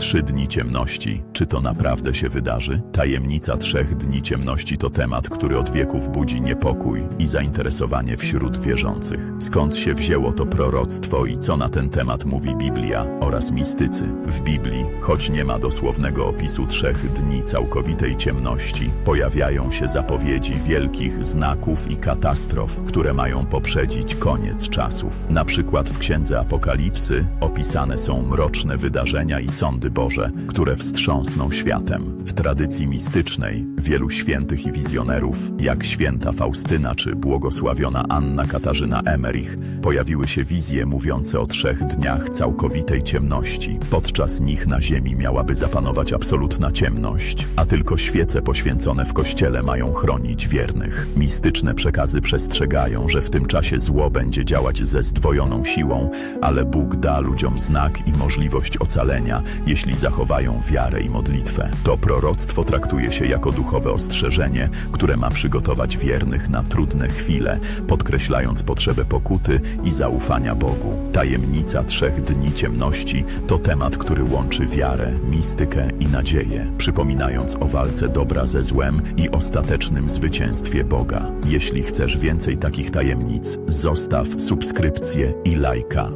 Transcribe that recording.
Trzy dni ciemności. Czy to naprawdę się wydarzy? Tajemnica trzech dni ciemności to temat, który od wieków budzi niepokój i zainteresowanie wśród wierzących. Skąd się wzięło to proroctwo i co na ten temat mówi Biblia oraz mistycy? W Biblii, choć nie ma dosłownego opisu trzech dni całkowitej ciemności, pojawiają się zapowiedzi wielkich znaków i katastrof, które mają poprzedzić koniec czasów. Na przykład w Księdze Apokalipsy opisane są mroczne wydarzenia i sądy Boże, które wstrząsną światem. W tradycji mistycznej wielu świętych i wizjonerów, jak święta Faustyna czy błogosławiona Anna Katarzyna Emerich, pojawiły się wizje mówiące o trzech dniach całkowitej ciemności. Podczas nich na ziemi miałaby zapanować absolutna ciemność, a tylko świece poświęcone w kościele mają chronić wiernych. Mistyczne przekazy przestrzegają, że w tym czasie zło będzie działać ze zdwojoną siłą, ale Bóg da ludziom znak i możliwość ocalenia, jeśli zachowają wiarę i modlitwę. To proroctwo traktuje się jako duchowe ostrzeżenie, które ma przygotować wiernych na trudne chwile, podkreślając potrzebę pokuty i zaufania Bogu. Tajemnica trzech dni ciemności to temat, który łączy wiarę, mistykę i nadzieję, przypominając o walce dobra ze złem i ostatecznym zwycięstwie Boga. Jeśli chcesz więcej takich tajemnic, zostaw subskrypcję i lajka.